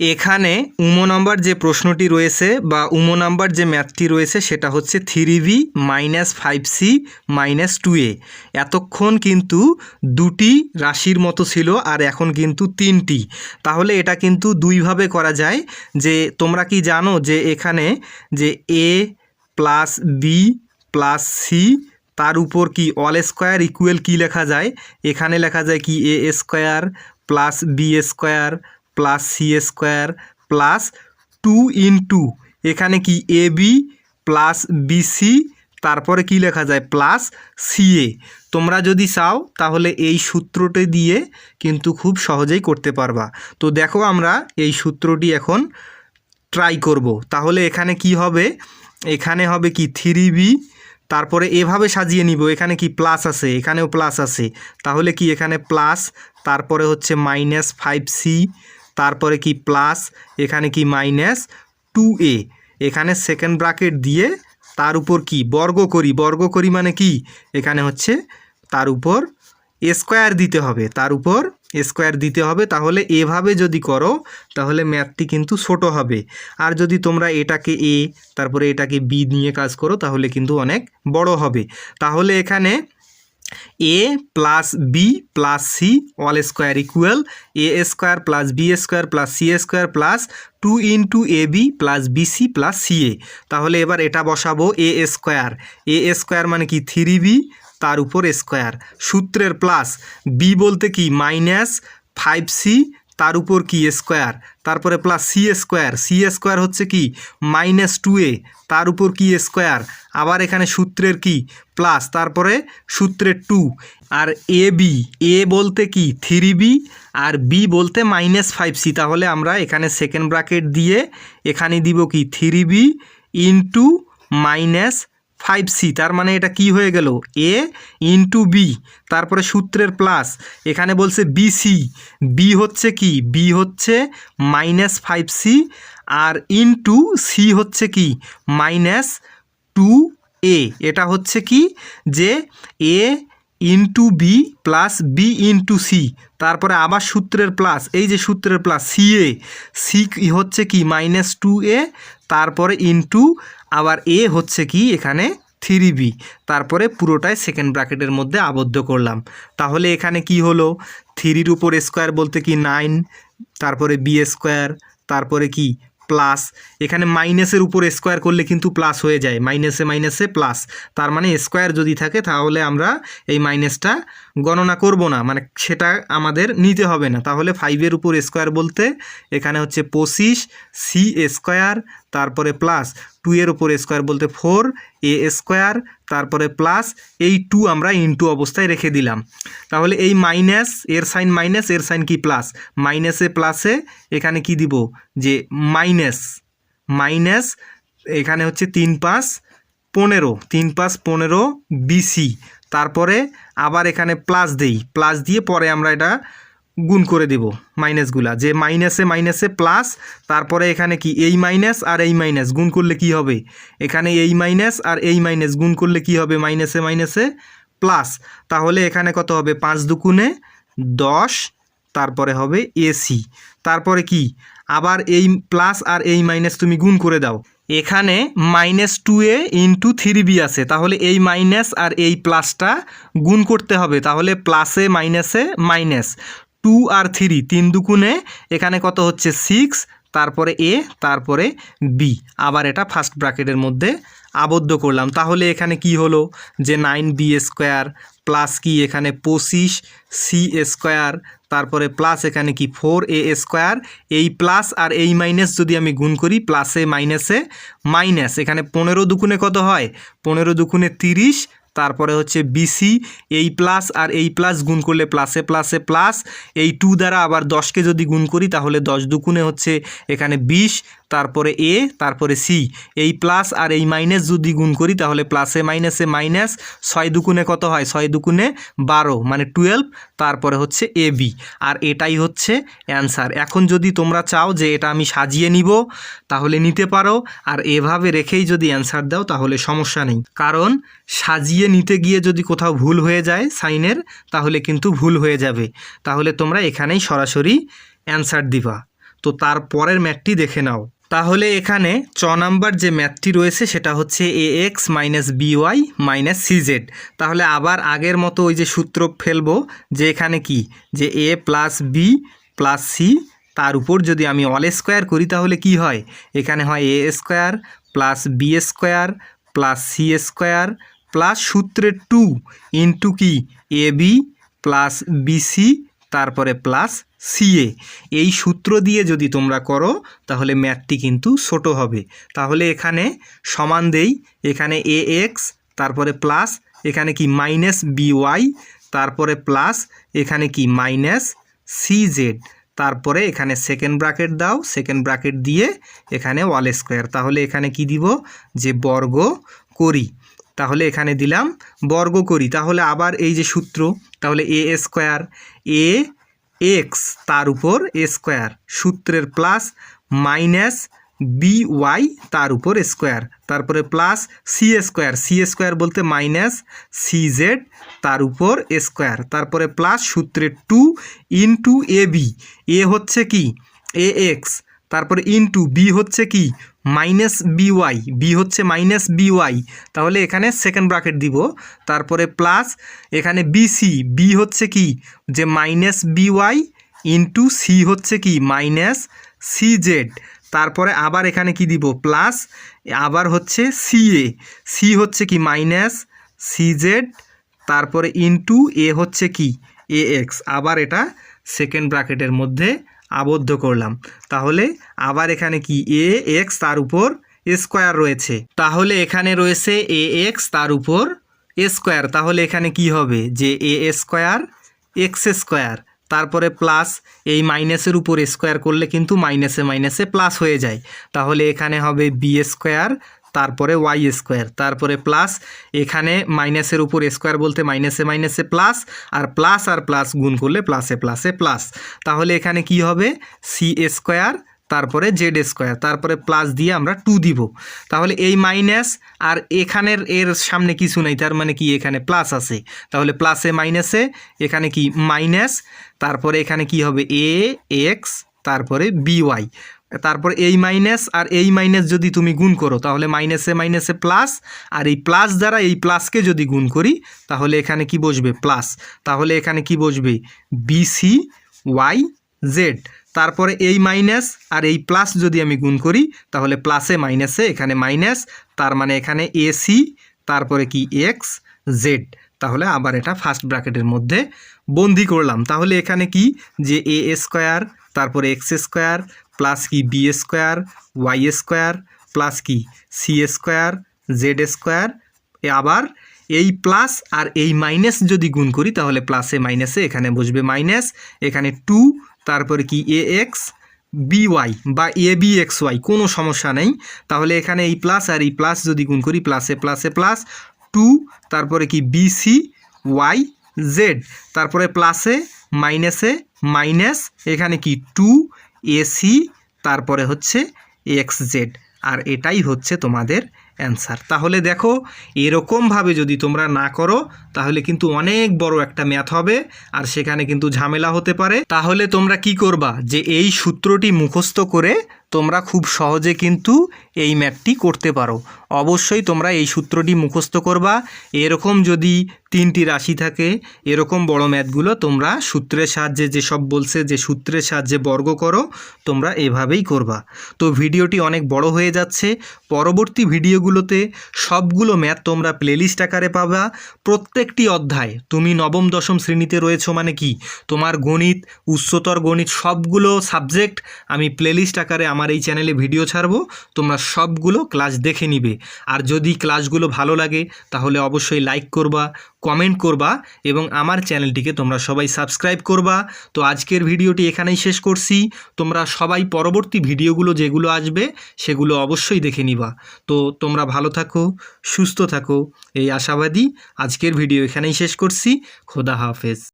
এখানে উমো নাম্বার যে প্রশ্নটি রয়েছে বা উমো নাম্বার যে ম্যাথটি রয়েছে সেটা হচ্ছে three B minus five C minus two A. এতক্ষণ কিন্তু দুটি রাশির মতো ছিল আর এখন কিন্তু তিনটি। তাহলে এটা কিন্তু দুইভাবে করা যায় যে তোমরা কি জানো যে এখানে যে A plus B plus C তার উপর কি অল স্কোয়ার ইকুয়েল কি লেখা যায়? এখানে লেখা যায় কি A square plus B square plus C square plus two into এখানে কি এ বি প্লাস বিসি তারপরে কি লেখা যায়? প্লাস সিএ তোমরা যদি চাও, তাহলে এই সূত্রটি দিয়ে কিন্তু খুব সহজেই করতে পারবা। তো দেখো আমরা এই সূত্রটি এখন ট্রাই করব। তাহলে এখানে কি হবে? এখানে হবে কি থ্রি বি তারপরে এভাবে সাজিয়ে নিব। এখানে কি প্লাস আছে? এখানেও প্লাস আছে। তাহলে কি এখানে প্লাস তারপরে হচ্ছে মাইনাস ফাইভ সি তারপরে কি প্লাস, এখানে কি মাইনাস, টু এ। এখানে সেকেন্ড ব্রাকেট দিয়ে তার উপর কি? বর্গ করি। বর্গ করি মানে কি? এখানে হচ্ছে তার উপর স্কোয়ার দিতে হবে। তার উপর স্কোয়ার দিতে হবে। তাহলে এভাবে যদি করো, তাহলে ম্যাথটি কিন্তু ছোট হবে। আর যদি তোমরা এটাকে এ, তারপরে এটাকে বি নিয়ে কাজ করো, তাহলে কিন্তু অনেক বড় হবে। তাহলে এখানে A plus B plus C all square equal A square plus B square plus C square plus two into A B plus BC plus C A তাহলে এবার এটা বসাবো এ স্কোয়ার এ স্কোয়ার মানে কি? থ্রি বি তার উপর স্কোয়ার সূত্রের plus B বলতে কি? মাইনাস ফাইভ সি তার উপর কি স্কোয়ার? তারপরে plus C square. C square হচ্ছে কি? মাইনাস টু এ তার উপর কি স্কোয়ার? আবার এখানে সূত্রের কি? প্লাস তারপরে সূত্রের two R A B A বলতে কি? থ্রি বি আর বি বলতে মাইনাস ফাইভ সি তাহলে আমরা এখানে সেকেন্ড ব্র্যাকেট দিয়ে এখানে দিব কি? Three B into minus five C তার মানে এটা কি হয়ে গেল? এ ইন্টু বি তারপরে সূত্রের প্লাস এখানে বলছে বিসি বি হচ্ছে কি? বি হচ্ছে মাইনাস ফাইভ সি আর ইন্টু সি হচ্ছে কি? মাইনাস টু এ এটা হচ্ছে কি? যে A into B plus B into C তারপরে আবার সূত্রের প্লাস এই যে সূত্রের প্লাস সি এ সি হচ্ছে কি মাইনাস টু এ তারপরে ইন্টু আবার এ হচ্ছে কি এখানে থ্রি বি তারপরে পুরোটাই সেকেন্ড ব্র্যাকেটের মধ্যে আবদ্ধ করলাম। তাহলে এখানে কি হলো? থ্রির উপর স্কোয়ার বলতে কি নাইন তারপরে বি স্কোয়ার তারপরে কি? প্লাস এখানে মাইনাসের উপর স্কোয়ার করলে কিন্তু প্লাস হয়ে যায়। মাইনাসে মাইনাসে প্লাস তার মানে স্কোয়ার যদি থাকে তাহলে আমরা এই মাইনাসটা গণনা করব না মানে সেটা আমাদের নিতে হবে না। তাহলে ফাইভের উপর স্কোয়ার বলতে এখানে হচ্ছে পঁচিশ সি স্কোয়ার তারপরে প্লাস টু এর উপর স্কোয়ার বলতে ফোর এ স্কোয়ার তারপরে প্লাস এই টু আমরা ইনটু অবস্থায় রেখে দিলাম। তাহলে এই মাইনাস এর সাইন মাইনাস এর সাইন কি প্লাস মাইনাসে প্লাসে এখানে কি দিব? যে মাইনাস মাইনাস এখানে হচ্ছে তিন পাঁচ পনেরো, তিন পাঁচ পনেরো বিসি তারপরে আবার এখানে প্লাস দেই। প্লাস দিয়ে পরে আমরা এটা গুণ করে দেব মাইনাসগুলা যে মাইনাসে মাইনাসে প্লাস তারপরে এখানে কি এই মাইনাস আর এই মাইনাস গুণ করলে কি হবে? এখানে এই মাইনাস আর এই মাইনাস গুণ করলে কি হবে? মাইনাসে মাইনাসে প্লাস তাহলে এখানে কত হবে? পাঁচ দুগুণে দশ, তারপরে হবে এসি তারপরে কি? আবার এই প্লাস আর এই মাইনাস তুমি গুণ করে দাও। এখানে minus two A into three B আছে। তাহলে এই মাইনাস আর এই প্লাসটা গুণ করতে হবে। তাহলে প্লাসে মাইনাসে মাইনাস টু আর থ্রি তিন দুকুণে এখানে কত হচ্ছে সিক্স তারপরে এ তারপরে বি আবার এটা ফার্স্ট ব্র্যাকেটের মধ্যে আবদ্ধ করলাম। তাহলে এখানে কি হলো? যে নাইন বি স্কোয়ার প্লাস কি এখানে পঁচিশ সি স্কোয়ার তারপরে প্লাস এখানে কি ফোর এ স্কোয়ার এই প্লাস আর এই মাইনাস যদি আমি গুণ করি প্লাসে মাইনাসে মাইনাস এখানে পনেরো দুগুণে কত হয়? পনেরো দুগুণে তিরিশ, তারপরে হচ্ছে বিসি এই প্লাস আর এই প্লাস গুণ করলে প্লাসে প্লাসে প্লাস এই টু দ্বারা আবার দশকে যদি গুণ করি, তাহলে দশ দুগুণে হচ্ছে এখানে বিশ তারপরে এ, তারপরে সি। এই প্লাস আর এই মাইনাস যদি গুণ করি, তাহলে প্লাসে মাইনাসে মাইনাস ছয় দুগুণে কত হয়? ছয় দুকুণে বারো মানে টুয়েলভ তারপরে হচ্ছে এ, বি। আর এটাই হচ্ছে অ্যান্সার এখন যদি তোমরা চাও যে এটা আমি সাজিয়ে নিব, তাহলে নিতে পারো। আর এভাবে রেখেই যদি অ্যান্সার দাও, তাহলে সমস্যা নেই। কারণ সাজিয়ে নিতে গিয়ে যদি কোথাও ভুল হয়ে যায় সাইনের তাহলে কিন্তু ভুল হয়ে যাবে। তাহলে তোমরা এখানেই সরাসরি অ্যান্সার দিবা। তো তার পরের ম্যাথটি দেখে নাও। তাহলে এখানে চ নাম্বার যে ম্যাথটি রয়েছে সেটা হচ্ছে A X minus BY minus CZ তাহলে আবার আগের মতো ওই যে সূত্র ফেলব যে এখানে কি? যে A plus B plus C তার উপর যদি আমি অল স্কোয়ার করি তাহলে কি হয়? এখানে হয় A square plus B square plus C square plus সূত্রের টু ইন্টু কি? এ বি প্লাস বিসি তারপরে প্লাস সিএ এই সূত্র দিয়ে যদি তোমরা করো, তাহলে ম্যাথটি কিন্তু ছোট হবে। তাহলে এখানে সমান দেই, এখানে এ এক্স তারপরে প্লাস এখানে কি মাইনাস বিওয়াই তারপরে প্লাস এখানে কি মাইনাস সিজেড তারপরে এখানে সেকেন্ড ব্র্যাকেট দাও সেকেন্ড ব্র্যাকেট দিয়ে এখানে ওয়াল স্কোয়ার তাহলে এখানে কি দিব? যে বর্গ করি। তাহলে এখানে দিলাম বর্গ করি। তাহলে আবার এই যে সূত্র, তাহলে এ স্কোয়ার এ এক্স তার উপর এ স্কোয়ার সূত্রের প্লাস মাইনাস বি ওয়াই তার উপর স্কোয়ার তারপরে plus C square C square বলতে মাইনাস সি জেড তার উপর স্কোয়ার তারপরে প্লাস সূত্রের two into A B A হচ্ছে কি? এ এক্স তারপরে ইন্টু বি হচ্ছে কি? মাইনাস বি ওয়াই বি হচ্ছে মাইনাস বি ওয়াই তাহলে এখানে সেকেন্ড ব্রাকেট দিব। তারপরে প্লাস এখানে বিসি বি হচ্ছে কি? যে minus B Y into C হচ্ছে কি? মাইনাস সি জেড তারপরে আবার এখানে কি দিব? প্লাস আবার হচ্ছে সি এ সি হচ্ছে কি? মাইনাস সি জেড তারপরে ইন্টু এ হচ্ছে কি? এ এক্স আবার এটা সেকেন্ড ব্র্যাকেটের মধ্যে আবদ্ধ করলাম। তাহলে আবার এখানে কি? এ এক্স তার উপর স্কোয়ার রয়েছে। তাহলে এখানে রয়েছে এ এক্স তার উপর স্কোয়ার তাহলে এখানে কি হবে? যে এ স্কোয়ার এক্স স্কোয়ার তারপরে প্লাস এই মাইনাসের উপর স্কোয়ার করলে কিন্তু মাইনাসে মাইনাসে প্লাস হয়ে যায়। তাহলে এখানে হবে বি স্কোয়ার তারপরে ওয়াই স্কোয়ার তারপরে প্লাস এখানে মাইনাসের উপর স্কোয়ার বলতে মাইনাসে মাইনাসে প্লাস আর প্লাস আর প্লাস গুণ করলে প্লাসে প্লাসে প্লাস তাহলে এখানে কি হবে? সি স্কোয়ার তারপরে জেড স্কোয়ার তারপরে প্লাস দিয়ে আমরা টু দিব। তাহলে এই মাইনাস আর এখানের এর সামনে কিছু নেই, তার মানে কি? এখানে প্লাস আছে। তাহলে প্লাসে মাইনাসে এখানে কি? মাইনাস তারপরে এখানে কি হবে? এ এক্স তারপরে বিওয়াই তারপর এই মাইনাস আর এই মাইনাস যদি তুমি গুণ করো, তাহলে মাইনাসে মাইনাসে প্লাস আর এই প্লাস দ্বারা এই প্লাসকে যদি গুণ করি, তাহলে এখানে কি বসবে? প্লাস তাহলে এখানে কি বসবে? বিসি ওয়াই জেড তারপরে এই মাইনাস আর এই প্লাস যদি আমি গুণ করি, তাহলে প্লাসে মাইনাসে এখানে মাইনাস তার মানে এখানে এসি তারপরে কি? এক্স জেড তাহলে আবার এটা ফার্স্ট ব্র্যাকেটের মধ্যে বন্দি করলাম। তাহলে এখানে কি? যে এ স্কোয়ার তারপরে এক্স স্কোয়ার প্লাস কি B square, Y square, plus কি সি স্কোয়ার, জেড স্কোয়ার আবার এই প্লাস আর এই মাইনাস যদি গুণ করি তাহলে প্লাসে মাইনাসে এখানে বসবে মাইনাস, এখানে টু, তারপরে কি এ এক্স, বি ওয়াই বা এ বি এক্স ওয়াই, কোনো সমস্যা নেই। তাহলে এখানে এই প্লাস আর এই প্লাস যদি গুণ করি প্লাসে প্লাসে প্লাস টু, তারপরে কি বিসি ওয়াই, জেড, তারপরে প্লাসে মাইনাসে মাইনাস, এখানে কি টু এসি তারপরে হচ্ছে এক্স জেড আর এটাই হচ্ছে তোমাদের অ্যান্সার তাহলে দেখো, এরকমভাবে যদি তোমরা না করো, তাহলে কিন্তু অনেক বড় একটা ম্যাথ হবে, আর সেখানে কিন্তু ঝামেলা হতে পারে। তাহলে তোমরা কি করবা? যে এই সূত্রটি মুখস্থ করে তোমরা খুব সহজে কিন্তু এই ম্যাথটি করতে পারো। অবশ্যই তোমরা এই সূত্রটি মুখস্থ করবা। এরকম যদি তিনটি রাশি থাকে, এরকম বড় ম্যাথগুলো তোমরা সূত্রের সাহায্যে যেসব বলছে যে সূত্রের সাহায্যে বর্গ করো, তোমরা এভাবেই করবা। তো ভিডিওটি অনেক বড় হয়ে যাচ্ছে। পরবর্তী ভিডিওগুলোতে সবগুলো ম্যাথ তোমরা প্লেলিস্ট আকারে পাবা। প্রত্যেকটি অধ্যায়, তুমি নবম, দশম শ্রেণীতে রয়েছো মানে কি? তোমার গণিত, উচ্চতর গণিত সবগুলো সাবজেক্ট আমি প্লেলিস্ট আকারে আমার এই চ্যানেলে ভিডিও ছাড়বো, তোমরা সবগুলো ক্লাস দেখে নিবে। আর যদি ক্লাসগুলো ভালো লাগে, তাহলে অবশ্যই লাইক করবা কমেন্ট করবা এবং আমার চ্যানেলটিকে তোমরা সবাই সাবস্ক্রাইব করবা। তো আজকের ভিডিওটি এখানেই শেষ করছি। তোমরা সবাই পরবর্তী ভিডিওগুলো যেগুলো আসবে, সেগুলো অবশ্যই দেখে নিবা। তো তোমরা ভালো থাকো, সুস্থ থাকো, এই আশাবাদী আজকের ভিডিও এখানেই শেষ করছি। খোদা হাফেজ।